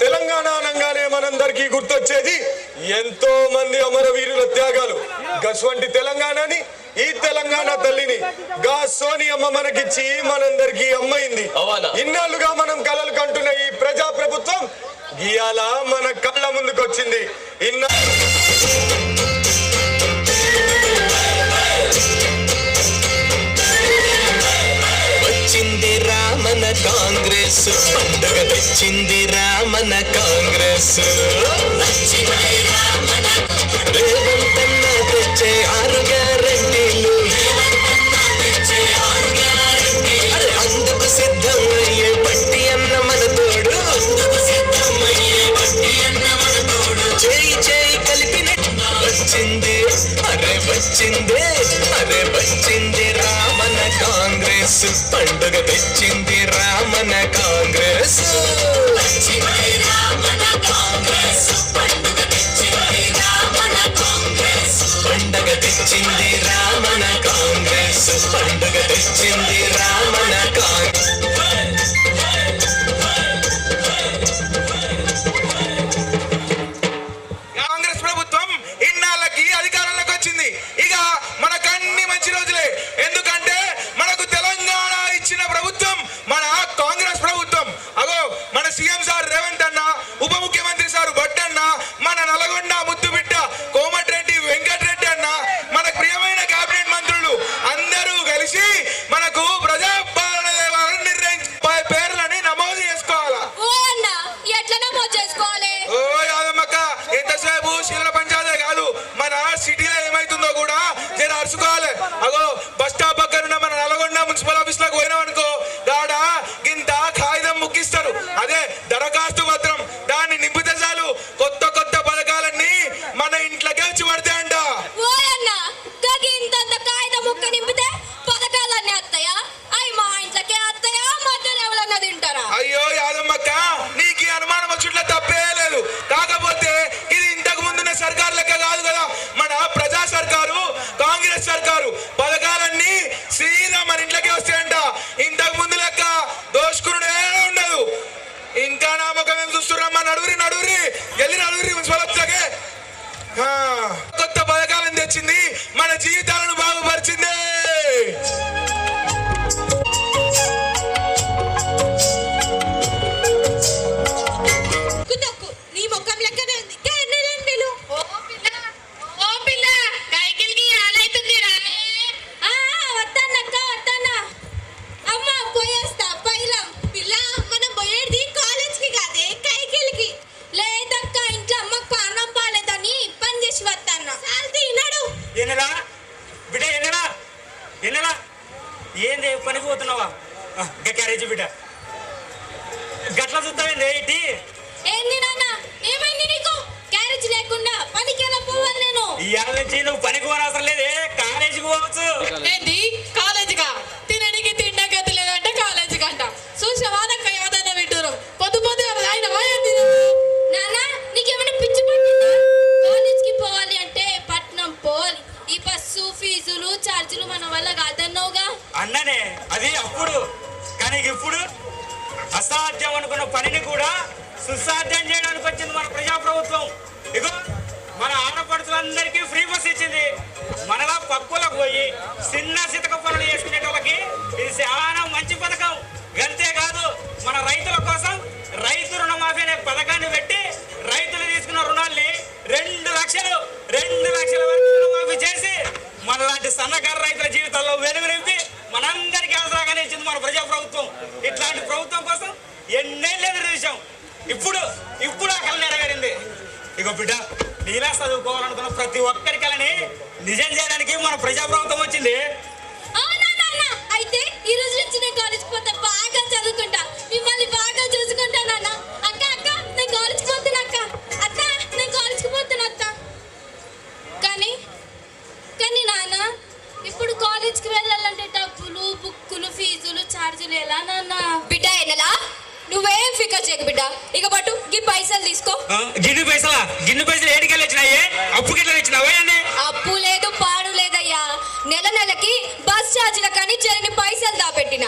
తెలంగాణ అనగానే మనందరికీ గుర్తొచ్చేది ఎంతో మంది అమరవీరుల త్యాగాలు. గస్వంటి తెలంగాణని ఈ తెలంగాణ తల్లిని గా సోనియమ్మ మనకిచ్చి మనందరికీ అమ్మైంది. అవునా? ఇన్నాళ్ళుగా మనం కలలు కంటున్న ఈ ప్రజా ప్రభుత్వం గీయాల మన కళ్ళ ముందుకు వచ్చింది రామన కాంగ్రెస్. పండుగ తెచ్చింది రామన కాంగ్రెస్. రేవంతన్న తెచ్చే ఆరు గ్యారంటీలు కాంగ్రెస్ పండుగ తెచ్చింది రామన కాంగ్రెస్. పండుగ తెచ్చింది రామన కాంగ్రెస్. పండుగ తెచ్చింది రామన కాంగ్రెస్. మున్సిపల్ వెళ్ళి నడువురి మున్సిపల్ ఆ, కొత్త పథకాలను తెచ్చింది మన జీవితాలను నడు ఎన్నరా బిడ్డ ఎన్నరా ఎన్నరా ఏంది పనికి పోతున్నావా ఇంకా క్యారేజ్ బిడ్డ. గట్ల చూస్తావేంది ఇటీ ఏంది నాన్న? ఏమైంది నీకు? క్యారేజ్ లేకుండా పనికి ఎలా పోవాలి నేను? ఇవాళ నుంచి నువ్వు పనికి పోనవసరం లేదే కాలేజీకి పోవచ్చు. ఏంది? ఎన్నేళ్ళు ఎదురు చూసాం ఇప్పుడు ఇప్పుడు ఆ కళ నెరవేరింది. ఇగో బిడ్డ నీలా చదువుకోవాలనుకున్న ప్రతి ఒక్కరి కళని నిజం చేయడానికి మన ప్రజా ప్రభుత్వం వచ్చింది అయితే ఈ రోజు నుంచి నేను కాలేజ్కి పోతే బాగా చదువుకుంటా. మిమ్మల్ని బాగా చూసుకుంటా నాన్న అక్క అక్క నేను కాలేజ్ పోతున్నా అక్క. అక్క నేను కాలేజ్ పోతున్నా అక్క. కానీ కానీ నాన్న ఇప్పుడు కాలేజ్కి వెళ్ళాలంటే డబ్బులు బుక్కులు ఫీజులు ఛార్జీలు ఎలా నాన్న? నువ్వేం ఫికర్ చేయకు బిడ్డ. ఇక పట్టు గి పైసలు తీసుకో. గిన్నె పైసలా? గిన్నె పైసలు ఏడికెళ్ళి వచ్చినాయే? అప్పు గిట్లా వచ్చినావా అప్పు లేదు పాడు లేదయ్యా. నెల నెలకి బస్ ఛార్జీల కానీ చెరిని పైసలు దాపెట్టిన.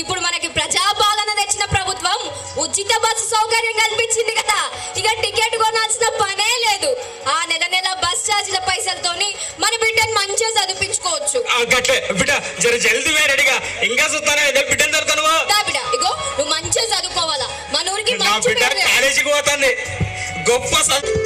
ఇప్పుడు మనకి ప్రజాపాలన తెచ్చిన ప్రభుత్వం ఉచిత బస్సు సౌకర్యం కల్పించింది కదా. ఇక టికెట్ కొనాల్సిన పనే లేదు. ఆ నెల నెల బస్ ఛార్జీల పైసలతోని మన బిడ్డను మంచిగా చదివించుకోవచ్చు. జల్దీ గొప్ప చదువు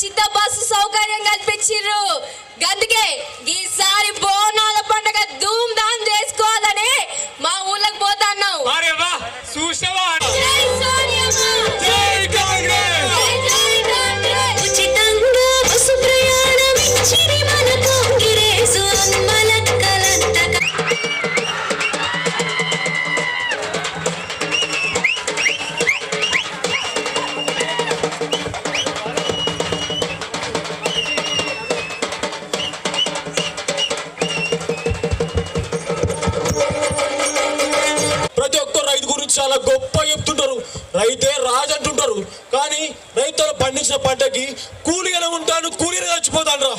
ఉచిత బస్సు సౌకర్యం కల్పించిర్రు అందుకే ఈసారి కూలిగానే ఉంటాను కూలీగా చచ్చిపోతాను రా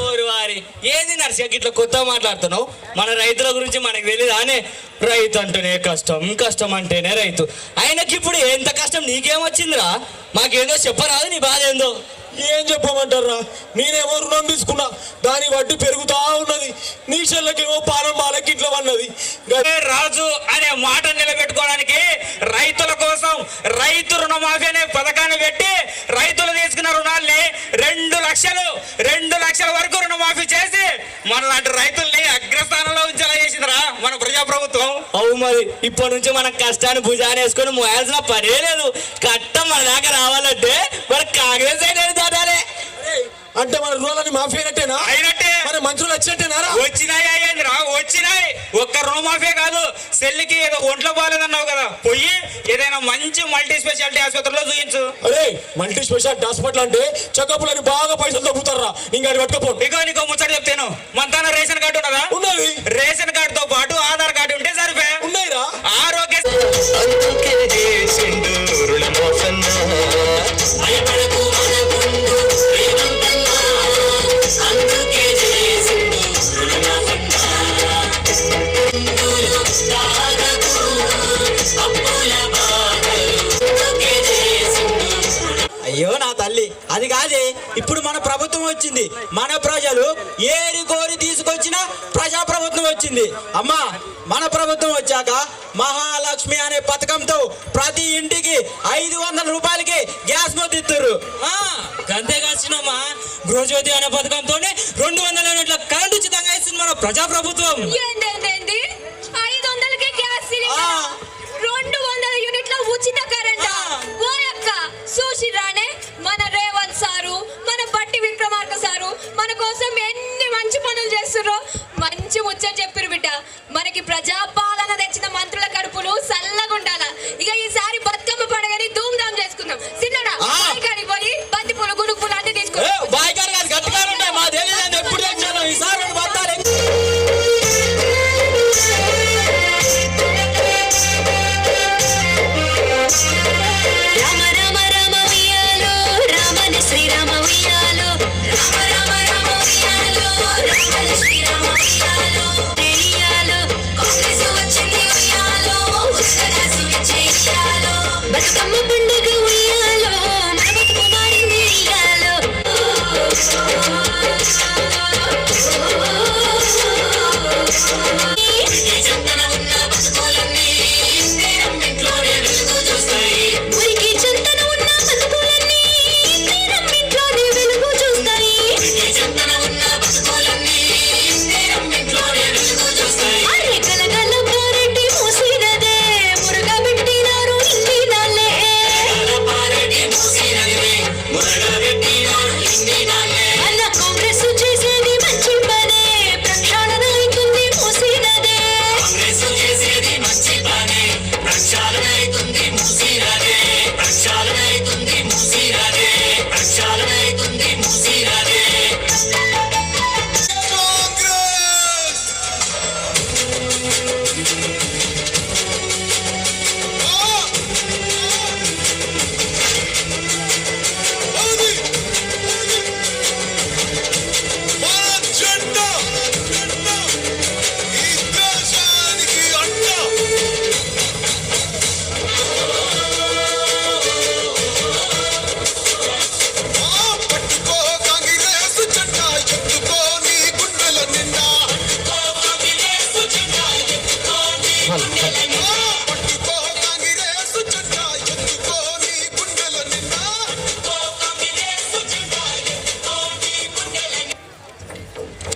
ఓరి వారి ఏంది నర్సయ్య ఇట్లా కొత్త మాట్లాడుతున్నావు? మన రైతుల గురించి మనకు తెలియదు అనే? రైతు అంటేనే కష్టం కష్టం అంటేనే రైతు. ఆయనకి ఇప్పుడు ఎంత కష్టం నీకేమొచ్చిందిరా మాకేందో చెప్పరాదు నీ బాధ ఏందో. ఏం చెప్పమంటారా నేనేమో రుణం తీసుకున్నా దాని వడ్డీ పెరుగుతా ఉన్నది. నీ చెల్లకేమో పానం మాలకి ఇట్లా ఉన్నది రాజు అనే మాట నిలబెట్టుకోవడానికి రైతుల కోసం రైతు రుణమాఫీ అనే పథకాన్ని పెట్టి రైతులు తీసుకున్న రుణాల్ని రెండు లక్షలు రెండు లక్షల వరకు రుణమాఫీ చేసి మనలాంటి రైతుల్ని అగ్రస్థానంలో ఉంచేలా చేసిందిరా మన ప్రజాప్రభుత్వం అవు మరి ఇప్పటి నుంచి మన కష్టాన్ని భుజాన్ని వేసుకొని మోయాల్సిన పనే లేదు. కట్టం మన దాకా రావాలంటే మరి కాంగ్రెస్ అయితే దాటాలి. అంటే మన రుణాలని మాఫీ అయినట్టేనా? అయినట్టే మన మంత్రులు వచ్చినట్టేనా రా? వచ్చినాయి అయ్యిందిరా వచ్చినాయి. ఒక్క రుణమాఫీ కాదు. సెల్లికి ఏదో ఒంట్లో బాగాలేదన్నావు కదా. పోయి ఏదైనా మంచి మల్టీ స్పెషాలిటీ ఆసుపత్రిలో చూపించు. అరే మల్టీ స్పెషాలిటీ హాస్పిటల్ అంటే చెకప్లని బాగా పైసలు తగ్గుతారా ఇంకా అది పట్టుకపో. ఇగో నీకో ముచ్చట చెప్తాను. మన తన రేషన్ కార్డు ఉన్నదా? ఉన్నది. రేషన్ కార్డు తో పాటు ఆధార్ కార్డు ఉంటే సరిపే. ఉన్నాయిరా ఆరోగ్య వచ్చింది. మన ప్రజలు ఏరి కోరి తీసుకొచ్చిన ప్రజా ప్రభుత్వం వచ్చింది. అమ్మా మన ప్రభుత్వం వచ్చాక మహాలక్ష్మి అనే పథకంతో ప్రతి ఇంటికి ఐదు వందల రూపాయలకి గ్యాస్ మొత్తిస్తారు గంతే కాసినమ్మా గృహజ్యోతి అనే పథకంతో రెండు వందల యూనిట్ల కరెంట్ ఉచితంగా ఇస్తుంది మన ప్రజా நம்ம பண்டிகை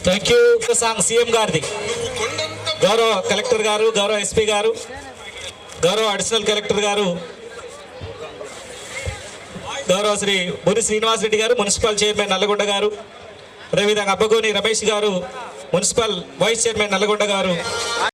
థ్యాంక్ యూ సాంగ్ సీఎం గారిది గౌరవ కలెక్టర్ గారు గౌరవ ఎస్పీ గారు గౌరవ అడిషనల్ కలెక్టర్ గారు గౌరవ శ్రీ బురి శ్రీనివాసరెడ్డి గారు మున్సిపల్ చైర్మన్ నల్లగొండ గారు అదేవిధంగా అబ్బగోని రమేష్ గారు మున్సిపల్ వైస్ చైర్మన్ నల్లగొండ గారు